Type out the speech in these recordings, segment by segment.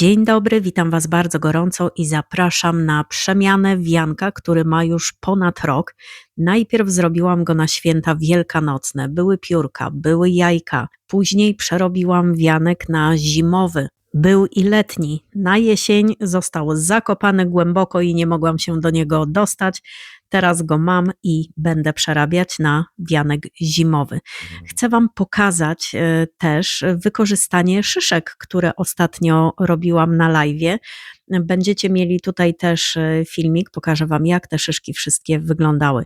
Dzień dobry, witam Was bardzo gorąco i zapraszam na przemianę wianka, który ma już ponad rok. Najpierw zrobiłam go na święta wielkanocne, były piórka, były jajka. Później przerobiłam wianek na zimowy. Był i letni. Na jesień został zakopany głęboko i nie mogłam się do niego dostać. Teraz go mam i będę przerabiać na wianek zimowy. Chcę Wam pokazać e, też wykorzystanie szyszek, które ostatnio robiłam na live. Będziecie mieli tutaj też e, filmik, pokażę Wam, jak te szyszki wszystkie wyglądały.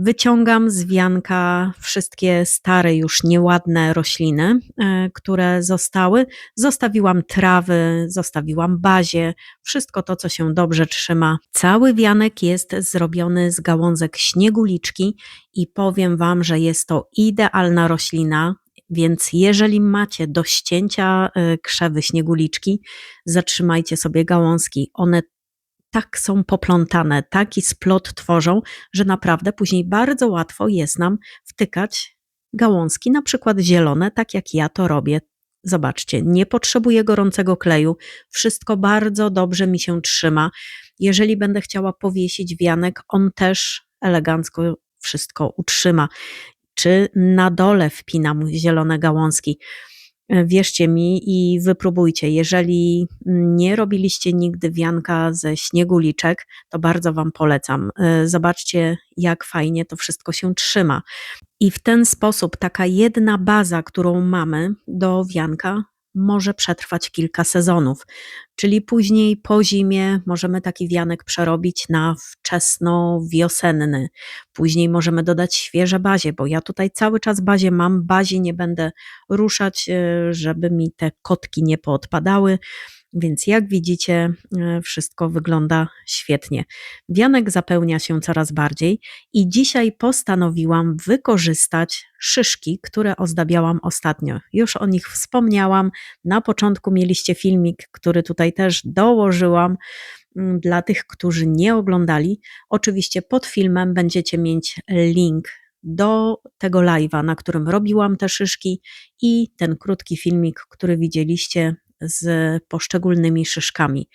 Wyciągam z wianka wszystkie stare, już nieładne rośliny, e, które zostały. Zostawiłam trawy, zostawiłam bazie, wszystko to, co się dobrze trzyma. Cały wianek jest zrobiony z gałązek śnieguliczki i powiem Wam, że jest to idealna roślina. Więc jeżeli macie do ścięcia e, krzewy śnieguliczki, zatrzymajcie sobie gałązki. One tak są poplątane, taki splot tworzą, że naprawdę później bardzo łatwo jest nam wtykać gałązki, na przykład zielone, tak jak ja to robię. Zobaczcie, nie potrzebuję gorącego kleju, wszystko bardzo dobrze mi się trzyma. Jeżeli będę chciała powiesić wianek, on też elegancko wszystko utrzyma. Czy na dole wpinam zielone gałązki. Wierzcie mi i wypróbujcie. Jeżeli nie robiliście nigdy wianka ze śnieguliczek, to bardzo Wam polecam. E, zobaczcie, jak fajnie to wszystko się trzyma. I w ten sposób taka jedna baza, którą mamy do wianka, może przetrwać kilka sezonów. Czyli później po zimie możemy taki wianek przerobić na wczesno-wiosenny. Później możemy dodać świeże bazie, bo ja tutaj cały czas bazie mam, bazie nie będę ruszać, e, żeby mi te kotki nie poodpadały. Więc jak widzicie, e, wszystko wygląda świetnie. Wianek zapełnia się coraz bardziej i dzisiaj postanowiłam wykorzystać szyszki, które ozdabiałam ostatnio. Już o nich wspomniałam. Na początku mieliście filmik, który tutaj też dołożyłam mm, dla tych, którzy nie oglądali. Oczywiście pod filmem będziecie mieć link do tego live'a, na którym robiłam te szyszki i ten krótki filmik, który widzieliście z poszczególnymi szyszkami.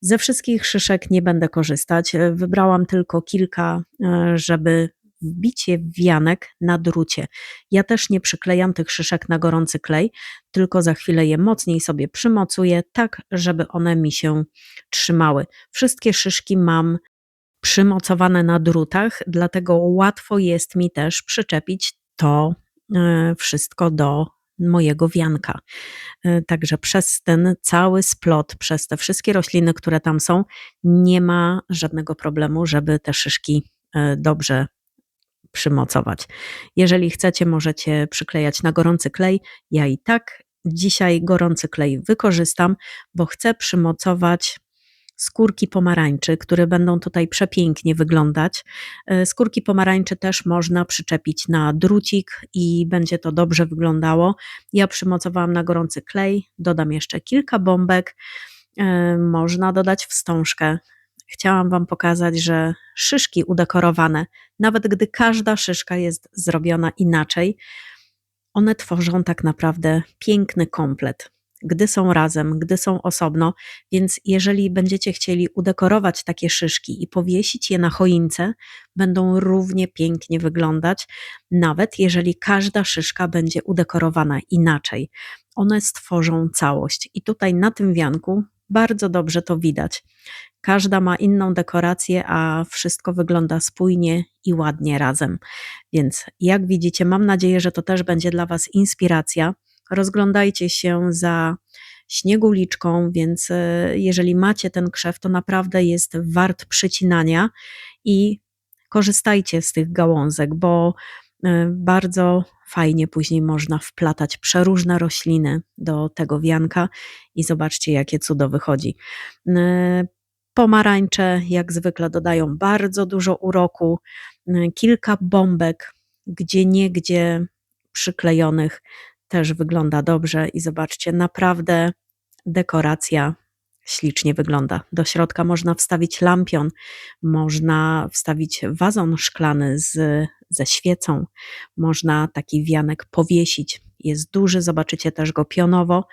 Ze wszystkich szyszek nie będę korzystać. Wybrałam tylko kilka, e, żeby wbić je w wianek na drucie. Ja też nie przyklejam tych szyszek na gorący klej, tylko za chwilę je mocniej sobie przymocuję, tak żeby one mi się trzymały. Wszystkie szyszki mam przymocowane na drutach, dlatego łatwo jest mi też przyczepić to e, wszystko do mojego wianka. E, także przez ten cały splot, przez te wszystkie rośliny, które tam są, nie ma żadnego problemu, żeby te szyszki e, dobrze przymocować. Jeżeli chcecie, możecie przyklejać na gorący klej. Ja i tak dzisiaj gorący klej wykorzystam, bo chcę przymocować skórki pomarańczy, które będą tutaj przepięknie wyglądać. E, skórki pomarańczy też można przyczepić na drucik i będzie to dobrze wyglądało. Ja przymocowałam na gorący klej, dodam jeszcze kilka bombek. E, można dodać wstążkę. Chciałam Wam pokazać, że szyszki udekorowane, nawet gdy każda szyszka jest zrobiona inaczej, one tworzą tak naprawdę piękny komplet gdy są razem, gdy są osobno, więc jeżeli będziecie chcieli udekorować takie szyszki i powiesić je na choince, będą równie pięknie wyglądać, nawet jeżeli każda szyszka będzie udekorowana inaczej. One stworzą całość i tutaj na tym wianku bardzo dobrze to widać. Każda ma inną dekorację, a wszystko wygląda spójnie i ładnie razem. Więc jak widzicie, mam nadzieję, że to też będzie dla Was inspiracja rozglądajcie się za śnieguliczką, więc e, jeżeli macie ten krzew, to naprawdę jest wart przycinania i korzystajcie z tych gałązek, bo e, bardzo fajnie później można wplatać przeróżne rośliny do tego wianka i zobaczcie, jakie cudo wychodzi. E, pomarańcze, jak zwykle, dodają bardzo dużo uroku, kilka bombek, gdzie niegdzie przyklejonych też wygląda dobrze i zobaczcie, naprawdę dekoracja ślicznie wygląda. Do środka można wstawić lampion, można wstawić wazon szklany z, ze świecą, można taki wianek powiesić. Jest duży, zobaczycie też go pionowo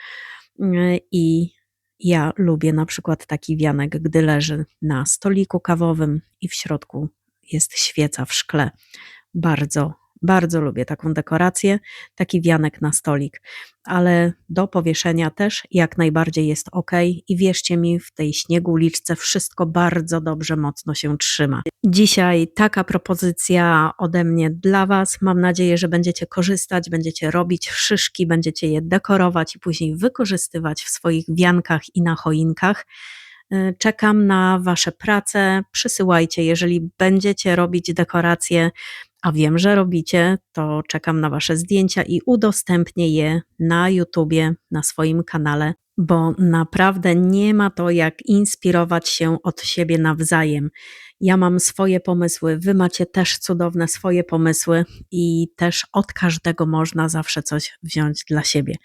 i Ja lubię na przykład taki wianek, gdy leży na stoliku kawowym i w środku jest świeca w szkle. Bardzo, bardzo lubię taką dekorację, taki wianek na stolik, ale do powieszenia też jak najbardziej jest ok. I wierzcie mi, w tej śnieguliczce wszystko bardzo dobrze, mocno się trzyma. Dzisiaj taka propozycja ode mnie dla Was. Mam nadzieję, że będziecie korzystać, będziecie robić szyszki, będziecie je dekorować i później wykorzystywać w swoich wiankach i na choinkach. Y, Czekam na Wasze prace. Przysyłajcie, jeżeli będziecie robić dekoracje, a wiem, że robicie, to czekam na Wasze zdjęcia i udostępnię je na YouTubie, na swoim kanale, bo naprawdę nie ma to jak inspirować się od siebie nawzajem. Ja mam swoje pomysły, Wy macie też cudowne swoje pomysły i też od każdego można zawsze coś wziąć dla siebie.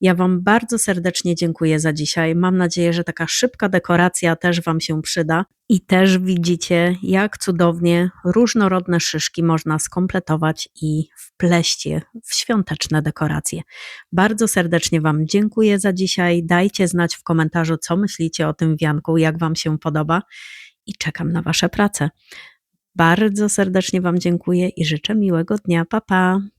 Ja Wam bardzo serdecznie dziękuję za dzisiaj. Mam nadzieję, że taka szybka dekoracja też Wam się przyda i też widzicie, jak cudownie różnorodne szyszki można skompletować i wpleść je w świąteczne dekoracje. Bardzo serdecznie Wam dziękuję za dzisiaj. Dajcie znać w komentarzu, co myślicie o tym wianku, jak Wam się podoba i czekam na Wasze prace. Bardzo serdecznie Wam dziękuję i życzę miłego dnia. Pa, pa!